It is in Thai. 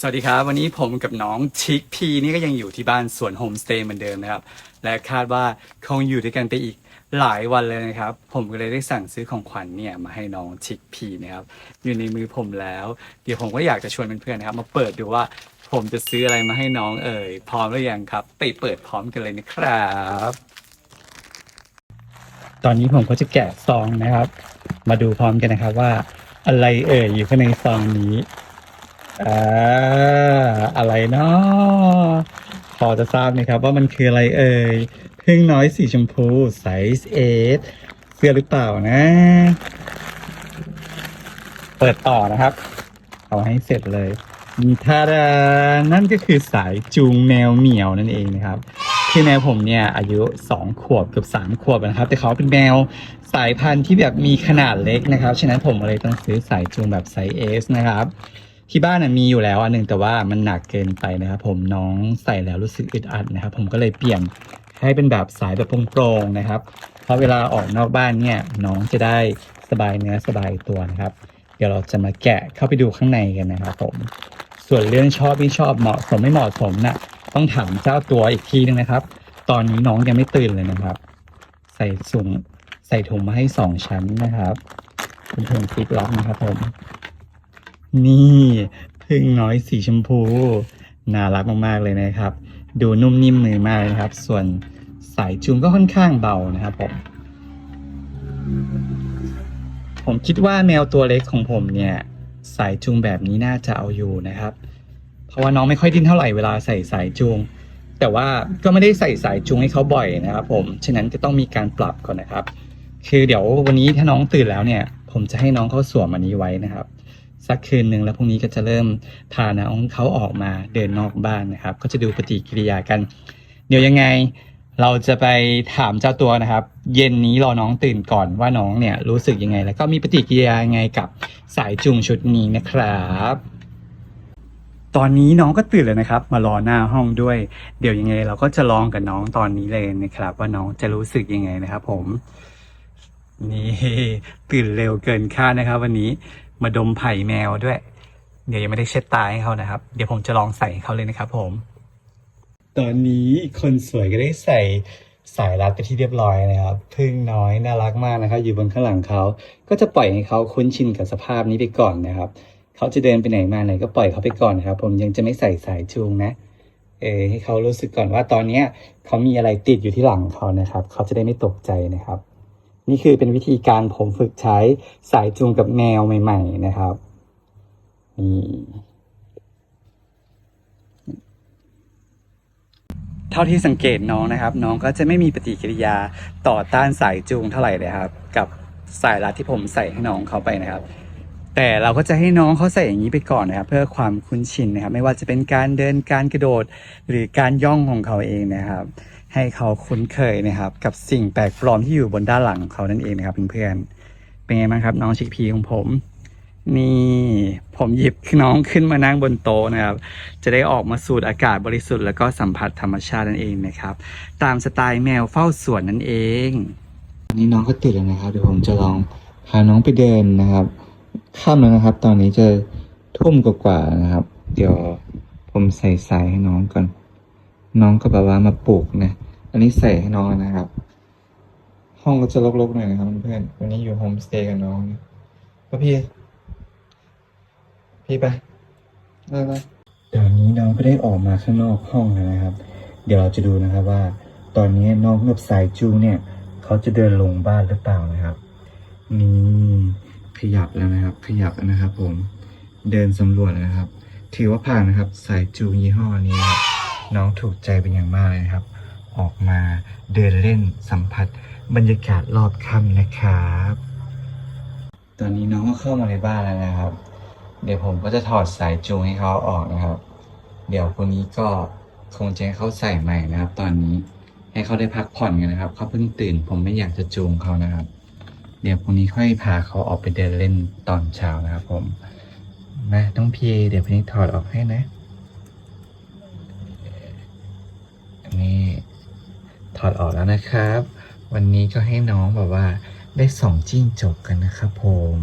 สวัสดีครับ วันนี้ผมกับน้องชิคพีนี่ก็ยังอยู่ที่บ้านสวนโฮมสเตย์เหมือนเดิมนะครับ และคาดว่าคงอยู่ด้วยกันไปอีกหลายวันเลยนะครับ ผมก็เลยได้สั่งซื้อของขวัญเนี่ยมาให้น้องชิคพีนะครับอยู่ในมือผมแล้ว เดี๋ยวผมก็อยากจะชวนเพื่อนๆนะครับ มาเปิดดูว่าผมจะซื้ออะไรมาให้น้องเอ่ยพร้อมหรือยังครับ ไปเปิดพร้อมกันเลยนะครับ ตอนนี้ผมก็จะแกะซองนะครับ มาดูพร้อมกันนะครับว่าอะไรเอ่ยอยู่ข้างในซองนี้ อ่าอะไรเนาะพอจะทราบไหมครับว่ามันคืออะไรเอ่ยพึ่งน้อยสีชมพูไซส์เอสเสื้อหรือเปล่านะ เปิดต่อนะครับ เอาให้เสร็จเลยมีทาดานั่นก็คือสายจูงแมวเหมียวนั่นเองนะครับคือแมวผมเนี่ยอายุสองขวบเกือบสามขวบนะครับ แต่เขาเป็นแมวสายพันธุ์ที่แบบมีขนาดเล็กนะครับ ฉะนั้นผมเลยต้องซื้อสายจูงแบบไซส์เอสนะครับ ที่บ้านน่ะมีอยู่แล้วอันหนึ่งแต่ว่ามันหนักเกินไปนะครับ ผมน้องใส่แล้วรู้สึกอึดอัดนะครับ ผมก็เลยเปลี่ยนให้เป็นแบบสายแบบโปร่งๆนะครับ เพราะเวลาออกนอกบ้านเนี่ยน้องจะได้สบายเนื้อสบายตัวนะครับ เดี๋ยวเราจะมาแกะเข้าไปดูข้างในกันนะครับผมส่วนเรื่องชอบไม่ชอบเหมาะสมไม่เหมาะสมน่ะต้องถามเจ้าตัวอีกทีนึงนะครับ ตอนนี้น้องยังไม่ตื่นเลยนะครับ ใส่ถุงใส่ถุงมาให้สองชั้นนะครับเป็นถุงคลิปล็อกนะครับผม นี่พึ่งน้อยสีชมพู น่ารักมาก ๆ เลยนะครับ ดูนุ่มนิ่มมือมากนะครับ ส่วนสายจูงก็ค่อนข้างเบานะครับผมผมคิดว่าแมวตัวเล็กของผมเนี่ย สายจูงแบบนี้น่าจะเอาอยู่นะครับ เพราะว่าน้องไม่ค่อยดิ้นเท่าไหร่เวลาใส่สายจูง แต่ว่าก็ไม่ได้ใส่สายจูงให้เขาบ่อยนะครับผมฉะนั้นก็ต้องมีการปรับก่อนนะครับ คือเดี๋ยววันนี้ถ้าน้องตื่นแล้วเนี่ย ผมจะให้น้องเขาสวมอันนี้ไว้นะครับ สักคืนหนึ่งแล้วพรุ่งนี้ก็จะเริ่มพาน้องเขาออกมาเดินนอกบ้านนะครับ ก็จะดูปฏิกิริยากัน เดี๋ยวยังไงเราจะไปถามเจ้าตัวนะครับ เย็นนี้รอน้องตื่นก่อนว่าน้องเนี่ยรู้สึกยังไง แล้วก็มีปฏิกิริยายังไงกับสายจูงชุดนี้นะครับ ตอนนี้น้องก็ตื่นแล้วนะครับ มารอหน้าห้องด้วย เดี๋ยวยังไง เราก็จะลองกับน้องตอนนี้เลยนะครับ ว่าน้องจะรู้สึกยังไงนะครับ ผมนี่ตื่นเร็วเกินคาดนะครับ วันนี้ มาดมไผ่แมวด้วย เดี๋ยวยังไม่ได้เช็ดตาให้เขานะครับ เดี๋ยวผมจะลองใส่ให้เขาเลยนะครับ ผม ตอนนี้คนสวยก็ได้ใส่สายรัดไปที่เรียบร้อยนะครับพึ่งน้อยน่ารักมากนะครับ อยู่บนข้างหลังเขาก็จะปล่อยให้เขาคุ้นชินกับสภาพนี้ไปก่อนนะครับเขาจะเดินไปไหนมาไหนก็ปล่อยเขาไปก่อนนะครับ ผมยังจะไม่ใส่สายจูงนะ เออให้เขารู้สึกก่อนว่าตอนเนี้ยเขามีอะไรติดอยู่ที่หลังเขานะครับ เขาจะได้ไม่ตกใจนะครับ นี่คือเป็นวิธีการผมฝึกใช้สายจูงกับแมวใหม่ ๆ นะครับนี่เท่าที่สังเกตน้องนะครับ น้องก็จะไม่มีปฏิกิริยาต่อต้านสายจูงเท่าไหร่เลยครับ กับสายรัดที่ผมใส่ให้น้องเขาไปนะครับ แต่เราก็จะให้น้องเขาใส่อย่างนี้ไปก่อนนะครับ เพื่อความคุ้นชินนะครับ ไม่ว่าจะเป็นการเดินการกระโดด หรือการย่องของเขาเองนะครับ ให้เขาคุ้นเคยนะครับ กับสิ่งแปลกปลอมที่อยู่บนด้านหลังของเขานั่นเองนะครับเพื่อนๆเป็นไงบ้างครับน้องชิคพีของผม นี่ผมหยิบน้องขึ้นมานั่งบนโต๊ะนะครับ จะได้ออกมาสูดอากาศบริสุทธิ์แล้วก็สัมผัสธรรมชาตินั่นเองนะครับ ตามสไตล์แมวเฝ้าสวนนั่นเองนี่น้องก็ตื่นแล้วนะครับเดี๋ยวผมจะลองพาน้องไปเดินนะครับ ค่ำแล้วนะครับ ตอนนี้จะทุ่มกว่าๆนะครับ เดี๋ยวผมใส่สายให้น้องก่อน น้องก็แบบว่ามาปลูกนะ อันนี้ใส่ให้น้องนะครับ ห้องก็จะรกๆหน่อยนะครับเพื่อนวันนี้อยู่โฮมสเตย์กับน้องนะก็พี่ พี่ไปได้ไหมเดี๋ยวนี้น้องก็ได้ออกมาข้างนอกห้องแล้วนะครับ เดี๋ยวเราจะดูนะครับว่า ตอนนี้น้องกับสายจูเนี่ย เขาจะเดินลงบ้านหรือเปล่านะครับ นี่ ขยับแล้วนะครับ ขยับนะครับ ผมเดินสำรวจแล้วนะครับ ถือว่าผ่านนะครับ สายจูยี่ห้อนี้นะครับน้องถูกใจเป็นอย่างมากเลยนะครับ ออกมาเดินเล่นสัมผัส บรรยากาศรอบค่ำนะครับ ตอนนี้น้องก็เข้ามาในบ้านแล้วนะครับ เดี๋ยวผมก็จะถอดสายจูงให้เขาออกนะครับ เดี๋ยวคนนี้ก็คงจะให้เขาใส่ใหม่นะครับ ตอนนี้ให้เขาได้พักผ่อนกันนะครับเขาเพิ่งตื่น ผมไม่อยากจะจูงเขานะครับ เดี๋ยวพรุ่งนี้ค่อยพาเขาออกไปเดินเล่นตอนเช้านะครับผมนะต้องพีเดี๋ยวพรุ่งนี้ถอดออกให้นะอันนี้ถอดออกแล้วนะครับ วันนี้ก็ให้น้องแบบว่าได้สองจิ้งจกกันนะครับผม